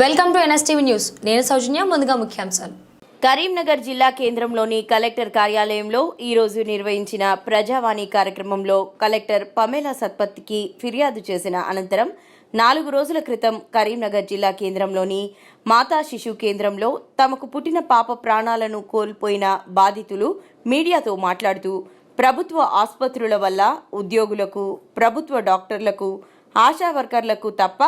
Welcome to NSTV news. నేను సౌజన్య ముందుగా ముఖ్యాంశాలు. కరీంనగర్ జిల్లా కేంద్రంలోని కలెక్టర్ కార్యాలయంలో ఈరోజు నిర్వహించిన ప్రజావాణి కార్యక్రమంలో కలెక్టర్ పమేలా సత్పత్తికి ఫిర్యాదు చేసిన అనంతరం నాలుగు రోజుల క్రితం కరీంనగర్ జిల్లా కేంద్రంలోని మాతా శిశు కేంద్రంలో తమకు పుట్టిన పాప ప్రాణాలను కోల్పోయిన బాధితులు మీడియాతో మాట్లాడుతూ ప్రభుత్వ ఆసుపత్రుల వల్ల ఉద్యోగులకు ప్రభుత్వ డాక్టర్లకు ఆశా వర్కర్లకు తప్ప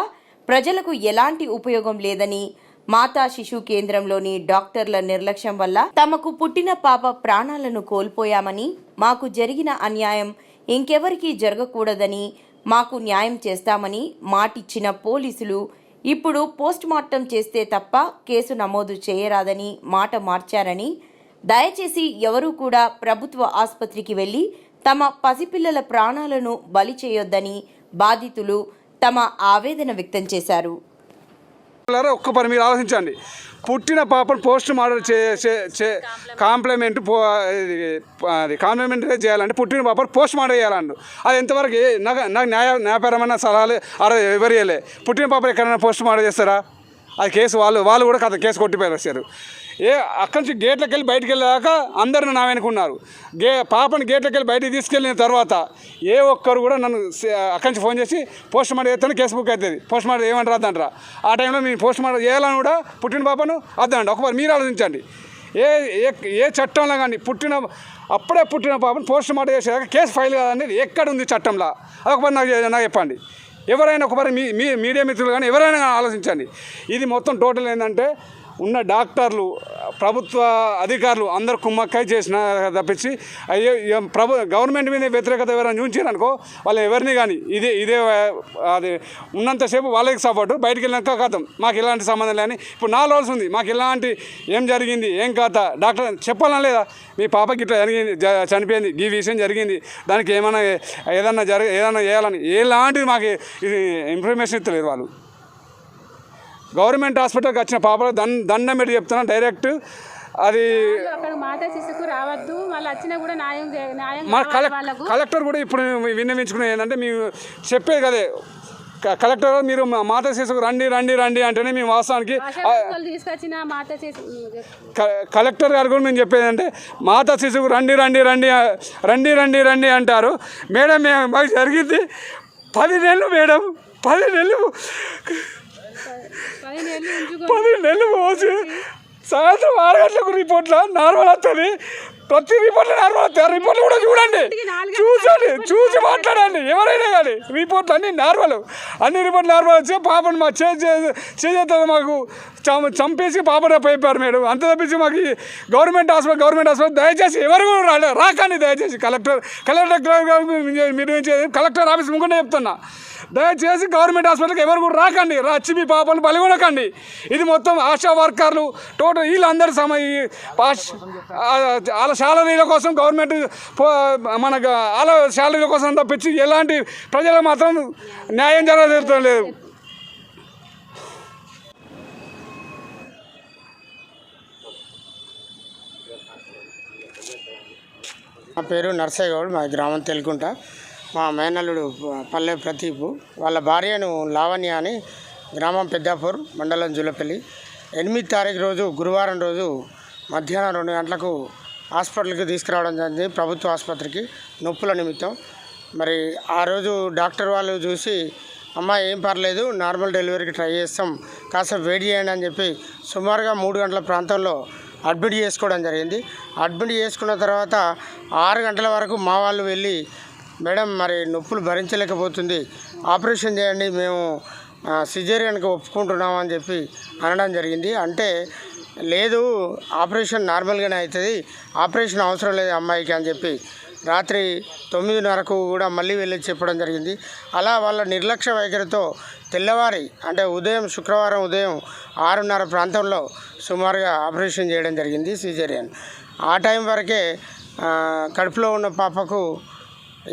ప్రజలకు ఎలాంటి ఉపయోగం లేదని మాతా శిశు కేంద్రంలోని డాక్టర్ల నిర్లక్ష్యం వల్ల తమకు పుట్టిన పాప ప్రాణాలను కోల్పోయామని మాకు జరిగిన అన్యాయం ఇంకెవరికీ జరగకూడదని మాకు న్యాయం చేస్తామని మాటిచ్చిన పోలీసులు ఇప్పుడు పోస్ట్ మార్టం చేస్తే తప్ప కేసు నమోదు చేయరాదని మాట మార్చారని దయచేసి ఎవరూ కూడా ప్రభుత్వ ఆసుపత్రికి వెళ్ళి తమ పసిపిల్లల ప్రాణాలను బలి చేయొద్దని బాధితులు తమ ఆవేదన వ్యక్తం చేశారు. ఒక్కపారి ఒక్క పని మీరు ఆలోచించండి. పుట్టిన పాపను పోస్ట్ మార్టం చే చే- కాంప్లిమెంట్ పో అది కాంప్లిమెంట్ చేయాలంటే పుట్టిన పాపను పోస్ట్ మార్టం చేయాలండు. అది ఎంతవరకు నాకు నాకు న్యాయ న్యాయపరమైన సలహాలు అరే ఎవరు పుట్టిన పాపను ఎక్కడైనా పోస్ట్ మార్టం చేస్తారా? అది కేసు వాళ్ళు వాళ్ళు కూడా కథ కేసు కొట్టిపోయారు ఏ అక్కడి నుంచి గేట్లకు వెళ్ళి బయటకు వెళ్ళాక అందరూ నా వెనుకున్నారు గే పాపని గేట్లకు వెళ్ళి బయటకు తీసుకెళ్ళిన తర్వాత ఏ ఒక్కరు కూడా నన్ను అక్కడి నుంచి ఫోన్ చేసి పోస్ట్ మార్టం చేస్తే కేసు బుక్ అవుతుంది. పోస్ట్ మార్టం ఏమని రాదంటారా ఆ టైంలో నేను పోస్ట్ మార్టం చేయాలని కూడా పుట్టిన పాపను అద్దండి ఒకసారి మీరు ఆలోచించండి. ఏ ఏ ఏ చట్టంలో కానీ పుట్టిన అప్పుడే పుట్టిన పాపను పోస్ట్ మార్టం చేసేదాకా కేసు ఫైల్ కాదనేది ఎక్కడ ఉంది చట్టంలో? అదొకసారి నాకు నాకు చెప్పండి. ఎవరైనా ఒకసారి మీ మీ మీడియా మిత్రులు కానీ ఎవరైనా కానీ ఆలోచించండి. ఇది మొత్తం టోటల్ ఏంటంటే ఉన్న డాక్టర్లు ప్రభుత్వ అధికారులు అందరు కుమ్మక్కై చేసిన తప్పించి అయ్యో ప్రభు గవర్నమెంట్ మీద వ్యతిరేకత ఎవరైనా చూపించారనుకో వాళ్ళు ఎవరిని కానీ ఇదే ఇదే అది ఉన్నంతసేపు వాళ్ళకి సపోర్టు బయటికి వెళ్ళినాక కథం మాకు ఎలాంటి సంబంధం లేని ఇప్పుడు నాలుగు రోజులు ఉంది. మాకు ఇలాంటి ఏం జరిగింది ఏం కథ డాక్టర్ చెప్పాలని లేదా? మీ పాపకి ఇట్లా జరిగింది చనిపోయింది ఈ విషయం జరిగింది దానికి ఏమైనా ఏదన్నా జరిగి ఏదన్నా చేయాలని ఎలాంటిది మాకు ఇది ఇన్ఫర్మేషన్ ఇస్తలేరు వాళ్ళు. గవర్నమెంట్ హాస్పిటల్కి వచ్చిన పాపలు దండ దండం పెట్టి చెప్తున్నాను డైరెక్ట్. అది రావద్దు. కూడా న్యాయం మా కలెక్టర్ కూడా ఇప్పుడు విన్నవించుకునేది ఏంటంటే మేము చెప్పేది కదే కలెక్టర్ మీరు మా మాత శిశుకు రండి రండి రండి అంటేనే మేము వాస్తవానికి కలెక్టర్ గారు కూడా మేము చెప్పేది అంటే మాత శిశువు రండి రండి రండి రండి రండి రండి అంటారు. మేడం మేము మాకు జరిగింది పది నెలలు మేడం పది నెలలు పది నెలలు పోసి సాయంత్రం ఆరు గంటలకు రిపోర్ట్లో నార్మల్ వస్తుంది ప్రతి రిపోర్ట్లో నార్మల్ రిపోర్ట్లు కూడా చూడండి. చూసండి చూసి మాట్లాడండి. ఎవరైనా కానీ రిపోర్ట్లు అన్నీ నార్మల్. అన్ని రిపోర్ట్లు నార్మల్ వచ్చి పాపను మా చేత మాకు చం- చంపేసి పాపను పోయిపోయారు మేడం. అంత తప్పించి మాకు గవర్నమెంట్ హాస్పిటల్ గవర్నమెంట్ హాస్పిటల్ దయచేసి ఎవరు కూడా రాలే. రాకండి దయచేసి. కలెక్టర్ కలెక్టర్ మీరు? కలెక్టర్ ఆఫీస్ ముందునే చెప్తున్నా. దయచేసి గవర్నమెంట్ హాస్పిటల్కి ఎవరు కూడా రాకండి. వచ్చి మీ పాపలు బలిగొనకండి. ఇది మొత్తం ఆశా వర్కర్లు టోటల్ వీళ్ళందరూ సమ ఈ పాష్- ఆ- వాళ్ళ శాలరీల కోసం గవర్నమెంట్ పో- మనకు వాళ్ళ శాలరీల కోసం తప్పించి ఎలాంటి ప్రజలు మాత్రం న్యాయం జరగలేదు లేదు. నా పేరు నర్సయ్య గౌడ్ మా గ్రామం తెలుకుంట మా మేనల్లుడు పల్లె ప్రదీప్ వాళ్ళ భార్యను లావణ్య అని గ్రామం పెద్దాపూర్ మండలం జులపల్లి. ఎనిమిది తారీఖు రోజు గురువారం రోజు మధ్యాహ్నం రెండు గంటలకు హాస్పిటల్కి తీసుకురావడం జరిగింది. ప్రభుత్వ ఆసుపత్రికి నొప్పుల నిమిత్తం. మరి ఆ రోజు డాక్టర్ వాళ్ళు చూసి అమ్మ ఏం పర్లేదు నార్మల్ డెలివరీకి ట్రై చేస్తాం. కాస్త వెయిట్ చేయండి అని చెప్పి సుమారుగా మూడు గంటల ప్రాంతంలో అడ్మిట్ చేసుకోవడం జరిగింది. అడ్మిట్ చేసుకున్న తర్వాత ఆరు గంటల వరకు మా వాళ్ళు వెళ్ళి మేడం మరి నొప్పులు భరించలేకపోతుంది. ఆపరేషన్ చేయండి మేము సిజేరియన్కి ఒప్పుకుంటున్నాం అని చెప్పి అనడం జరిగింది. అంటే లేదు ఆపరేషన్ నార్మల్గానే అవుతుంది. ఆపరేషన్ అవసరం లేదు అమ్మాయికి అని చెప్పి రాత్రి తొమ్మిదిన్నరకు కూడా మళ్ళీ వెళ్ళి చెప్పడం జరిగింది. అలా వాళ్ళ నిర్లక్ష్య వైఖరితో తెల్లవారి అంటే ఉదయం శుక్రవారం ఉదయం ఆరున్నర ప్రాంతంలో సుమారుగా ఆపరేషన్ చేయడం జరిగింది సిజేరియన్. ఆ టైం వరకే కడుపులో ఉన్న పాపకు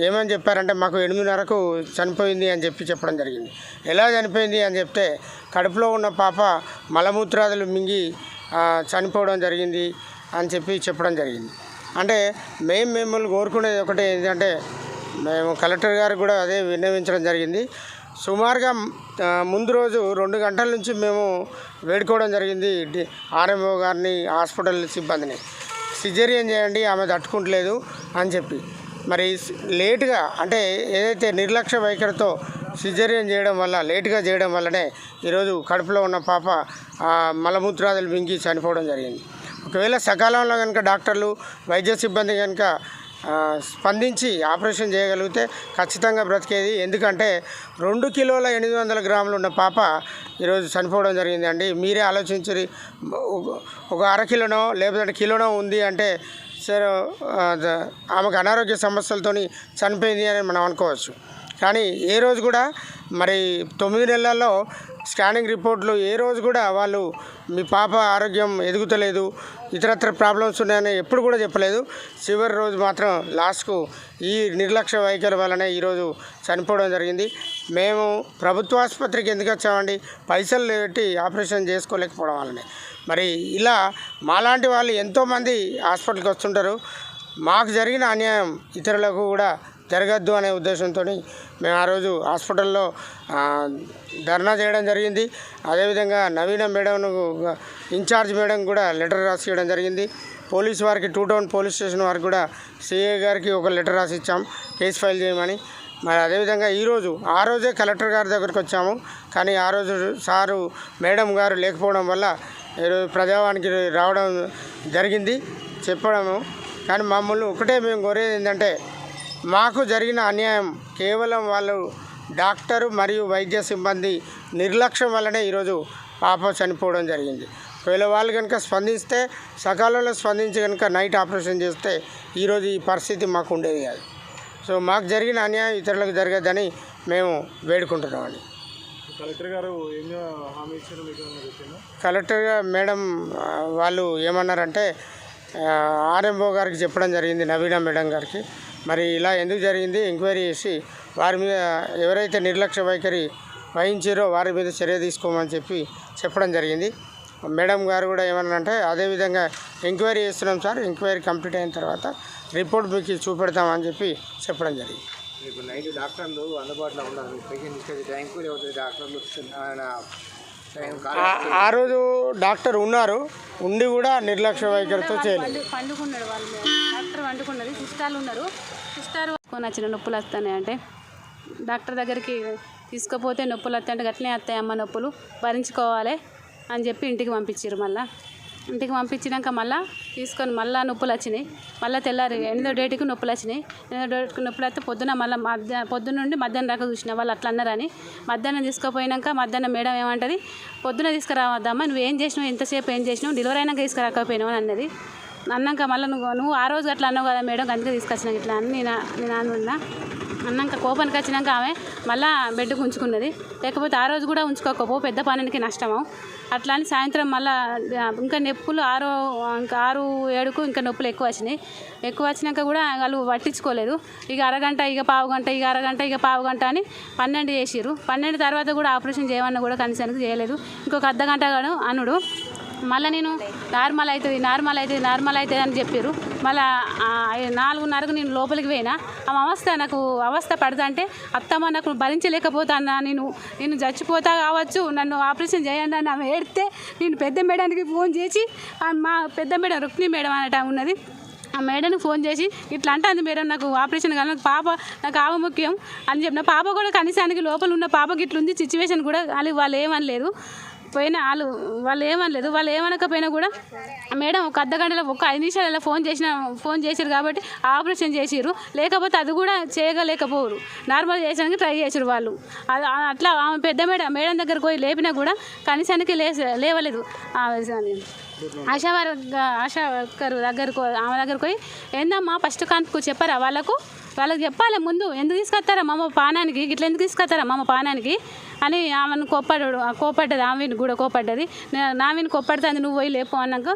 ఏమని చెప్పారంటే మాకు ఎనిమిదిన్నరకు చనిపోయింది అని చెప్పి చెప్పడం జరిగింది. ఎలా చనిపోయింది అని చెప్తే కడుపులో ఉన్న పాప మలమూత్రాదులు మింగి చనిపోవడం జరిగింది అని చెప్పి చెప్పడం జరిగింది. అంటే మేము మిమ్మల్ని కోరుకునేది ఒకటి ఏంటంటే మేము కలెక్టర్ గారికి కూడా అదే విన్నవించడం జరిగింది. సుమారుగా ముందు రోజు రెండు గంటల నుంచి మేము వేడుకోవడం జరిగింది ఆర్ఎంఓ గారిని హాస్పిటల్ సిబ్బందిని. సిజేరియన్ చేయండి ఆమె తట్టుకుంటలేదు అని చెప్పి. మరి లేటుగా అంటే ఏదైతే నిర్లక్ష్య వైఖరితో సిజేరియన్ చేయడం వల్ల లేటుగా చేయడం వల్లనే ఈరోజు కడుపులో ఉన్న పాప మలమూత్రాదులు మింగి చనిపోవడం జరిగింది. ఒకవేళ సకాలంలో కనుక డాక్టర్లు వైద్య సిబ్బంది కనుక స్పందించి ఆపరేషన్ చేయగలిగితే ఖచ్చితంగా బ్రతికేది. ఎందుకంటే రెండు కిలోల ఎనిమిది వందల గ్రాములు ఉన్న పాప ఈరోజు చనిపోవడం జరిగిందండి. మీరే ఆలోచించరు. ఒక- ఒక అర కిలోనో లేకపోతే కిలోనో ఉంది అంటే సరే ఆమెకు అనారోగ్య సమస్యలతోని చనిపోయింది అని మనం అనుకోవచ్చు. కానీ ఏ రోజు కూడా మరి తొమ్మిది నెలల్లో స్కానింగ్ రిపోర్ట్లు ఏ రోజు కూడా వాళ్ళు మీ పాప ఆరోగ్యం ఎదుగుతలేదు ఇతరత్ర ప్రాబ్లమ్స్ ఉన్నాయని ఎప్పుడు కూడా చెప్పలేదు. చివరి రోజు మాత్రం లాస్ట్కు ఈ నిర్లక్ష్య వైఖరి వల్లనే ఈరోజు చనిపోవడం జరిగింది. మేము ప్రభుత్వ ఆసుపత్రికి ఎందుకు వచ్చామండి? పైసలు పెట్టి ఆపరేషన్ చేసుకోలేకపోవడం వల్లనే. మరి ఇలా మాలాంటి వాళ్ళు ఎంతోమంది హాస్పిటల్కి వస్తుంటారు. మాకు జరిగిన అన్యాయం ఇతరులకు కూడా జరగద్దు అనే ఉద్దేశంతో మేము ఆ రోజు హాస్పిటల్లో ధర్నా చేయడం జరిగింది. అదేవిధంగా నవీన మేడంను ఇన్ఛార్జ్ మేడం కూడా లెటర్ రాసి ఇవ్వడం జరిగింది. పోలీస్ వారికి టూ టౌన్ పోలీస్ స్టేషన్ వారికి కూడా సిఐ గారికి ఒక లెటర్ రాసి ఇచ్చాం కేసు ఫైల్ చేయమని. మరి అదేవిధంగా ఈరోజు ఆ రోజే కలెక్టర్ గారి దగ్గరికి వచ్చాము. కానీ ఆ రోజు సారు మేడం గారు లేకపోవడం వల్ల ఈరోజు ప్రజావానికి రావడం జరిగింది చెప్పడము. కానీ మమ్మల్ని ఒకటే మేము కోరేది ఏంటంటే మాకు జరిగిన అన్యాయం కేవలం వాళ్ళు డాక్టరు మరియు వైద్య సిబ్బంది నిర్లక్ష్యం వల్లనే ఈరోజు పాప చనిపోవడం జరిగింది. ఒకవేళ వాళ్ళు కనుక స్పందిస్తే సకాలంలో స్పందించి కనుక నైట్ ఆపరేషన్ చేస్తే ఈరోజు ఈ పరిస్థితి మాకు ఉండేది కాదు. సో మాకు జరిగిన అన్యాయం ఇతరులకు జరగద్దని మేము వేడుకుంటున్నామండి. కలెక్టర్ గారు కలెక్టర్ మేడం వాళ్ళు ఏమన్నారంటే ఆర్ఎంఓ గారికి చెప్పడం జరిగింది నవీన మేడం గారికి. మరి ఇలా ఎందుకు జరిగింది ఎంక్వైరీ చేసి వారి మీద ఎవరైతే నిర్లక్ష్య వైఖరి వహించారో వారి మీద చర్య తీసుకోమని చెప్పి చెప్పడం జరిగింది. మేడం గారు కూడా ఏమన్నారంటే అదేవిధంగా ఎంక్వైరీ చేస్తున్నాం సార్ ఎంక్వైరీ కంప్లీట్ అయిన తర్వాత రిపోర్ట్ మీకు చూపెడతామని చెప్పి చెప్పడం జరిగింది. మీకు నైట్ డాక్టర్లు అందుబాటులో పేషెంట్ టైంకు లేకపోతే డాక్టర్లు ఆ- ఆ రోజు డాక్టర్ ఉన్నారు ఉండి కూడా నిర్లక్ష్య వైఖరితో చేయలేదు. పండుకున్నాడు వాళ్ళు. డాక్టర్ సిస్టార్లు ఉన్నారు. ఇస్తారు కొని వచ్చిన నొప్పులు వస్తాయి అంటే డాక్టర్ దగ్గరికి తీసుకుపోతే నొప్పులు వస్తాయి అంటే గట్లనే వస్తాయి అమ్మ నొప్పులు భరించుకోవాలి అని చెప్పి ఇంటికి పంపించారు మళ్ళీ. ఇంటికి పంపించినాక మళ్ళీ తీసుకొని మళ్ళీ నొప్పులు వచ్చినాయి. మళ్ళీ తెల్లారి ఎనిమిదో డేట్కి నొప్పులు వచ్చినాయి. ఎనిమిదో డేట్కి నొప్పులు వస్తే పొద్దున మళ్ళీ మధ్య పొద్దున్న నుండి మధ్యాహ్నం దాకా చూసిన వాళ్ళు అట్లా అన్నారని. మధ్యాహ్నం తీసుకుపోయినాక మధ్యాహ్నం మేడం ఏమంటది? పొద్దున తీసుకురావద్దామా నువ్వు ఏం చేసినావు ఎంతసేపు ఏం చేసినావు డెలివరీ అయినాక తీసుకురాకపోయినావు అని అన్నది. అన్నాక మళ్ళీ నువ్వు నువ్వు ఆ రోజు అట్లా అన్నావు కదా మేడం అందుకే తీసుకొచ్చినాక ఇట్లా అని నేను నేను అనున్నా అన్నాక కోపానికి వచ్చినాక ఆమె మళ్ళా బెడ్కి ఉంచుకున్నది. లేకపోతే ఆ రోజు కూడా ఉంచుకోకపో పెద్ద పనికి నష్టము? అట్లా అని సాయంత్రం మళ్ళా ఇంకా నొప్పులు ఆరో ఇంకా ఆరు ఏడుకు ఇంకా నొప్పులు ఎక్కువ వచ్చినాయి. ఎక్కువ వచ్చినాక కూడా వాళ్ళు పట్టించుకోలేదు. ఇక అరగంట ఇక పావు గంట ఇక అరగంట ఇక పావు గంట అని పన్నెండు చేసిరు పన్నెండు తర్వాత కూడా ఆపరేషన్ చేయమన్నా కూడా కనీసానికి చేయలేదు. ఇంకొక అర్ధ గంట అనుడు. మళ్ళీ నేను నార్మల్ అవుతుంది నార్మల్ అవుతుంది నార్మల్ అవుతుంది అని చెప్పారు. మళ్ళీ నాలుగున్నరకు నేను లోపలికి పోయినా. ఆ అవస్థ నాకు అవస్థ పడదంటే అత్తమ్మ నాకు భరించలేకపోతానా? నేను నేను చచ్చిపోతా కావచ్చు నన్ను ఆపరేషన్ చేయండి అని ఆమె ఏడితే నేను పెద్ద మేడానికి ఫోన్ చేసి మా పెద్ద మేడం రుక్మిణి మేడం అనట ఉన్నది. ఆ మేడంకి ఫోన్ చేసి ఇట్లా అంటుంది మేడం నాకు ఆపరేషన్ కానీ నాకు పాప నాకు ఆవ ముఖ్యం అని చెప్పిన. పాప కూడా కనీసానికి లోపల ఉన్న పాపకి ఇట్లుంది సిచ్యువేషన్ కూడా వాళ్ళు వాళ్ళు ఏమనలేదు. పోయినా వాళ్ళు వాళ్ళు ఏమనలేదు. వాళ్ళు ఏమనకపోయినా కూడా మేడం ఒక అర్ధ గంటలో ఒక ఐదు నిమిషాలలో ఫోన్ చేసిన ఫోన్ చేశారు కాబట్టి ఆపరేషన్ చేసిరు లేకపోతే అది కూడా చేయగలేకపోరు నార్మల్ చేయడానికి ట్రై చేసారు వాళ్ళు. అట్లా ఆమె పెద్ద మేడం మేడం దగ్గరకు పోయి లేపినా కూడా కనీసానికి లే లేవలేదు. ఆ, ఆశా ఆశా వర్కర్ దగ్గరకు ఆమె దగ్గరకు పోయి ఏందమ్మా ఫస్ట్ కాన్పుకు చెప్పారా వాళ్ళకు? వాళ్ళకి చెప్పాలి ముందు ఎందుకు తీసుకొస్తారా మామ పానానికి? ఇట్లా ఎందుకు తీసుకొస్తారా మామ పానానికి? అని ఆమెను కోప్పడ్డాడు కోపడ్డది ఆమెను కూడా కోపడ్డది నే- నావిని కోప్పడుతుంది నువ్వు పోయి లేపు అన్నాక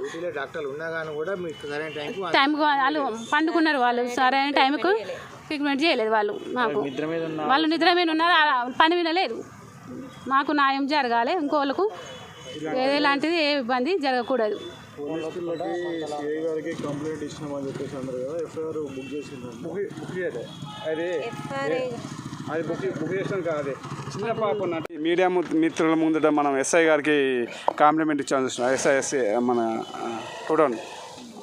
టైంకు టైంకి వాళ్ళు పండుకున్నారు వాళ్ళు. సరైన టైంకు ట్రీట్మెంట్ చేయలేదు వాళ్ళు మాకు. మీద వాళ్ళు నిద్ర మీద ఉన్నారు? పని వినలేదు. మాకు న్యాయం జరగాలి. ఇంకోళ్ళకు ఎలాంటిది ఏ ఇబ్బంది జరగకూడదు. పోలీసులకి సిఐ గారికి కంప్లైంట్ ఇచ్చినామని చెప్పేసి అన్నారు కదా ఎఫ్ఐఆర్ బుక్ చేసిండ్రు. బుక్ చేయలే. అది అది బుక్ బుక్ చేసిన కాదే చిన్న పాప మీడియా మిత్రుల ముందట మనం ఎస్ఐ గారికి కాంప్లిమెంట్ ఇచ్చాము చూసిన. ఎస్ఐ ఎస్ఐ మన చూడండి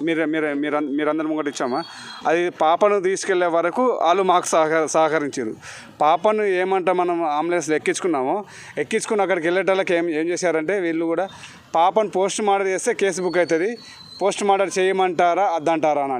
మీరు మీరు మీరు మీరందరి ముంగట ఇచ్చామా? అది పాపను తీసుకెళ్ళే వరకు వాళ్ళు మాకు సహకర సహకరించారు. పాపను ఏమంటే మనం అంబులెన్స్లో ఎక్కించుకున్నామో ఎక్కించుకుని అక్కడికి వెళ్ళేటోళ్ళకి ఏం ఏం చేశారంటే వీళ్ళు కూడా పాపను పోస్ట్ మార్టం చేస్తే కేసు బుక్ అవుతుంది. పోస్ట్ మార్టం చేయమంటారా? అద్దంటారా అని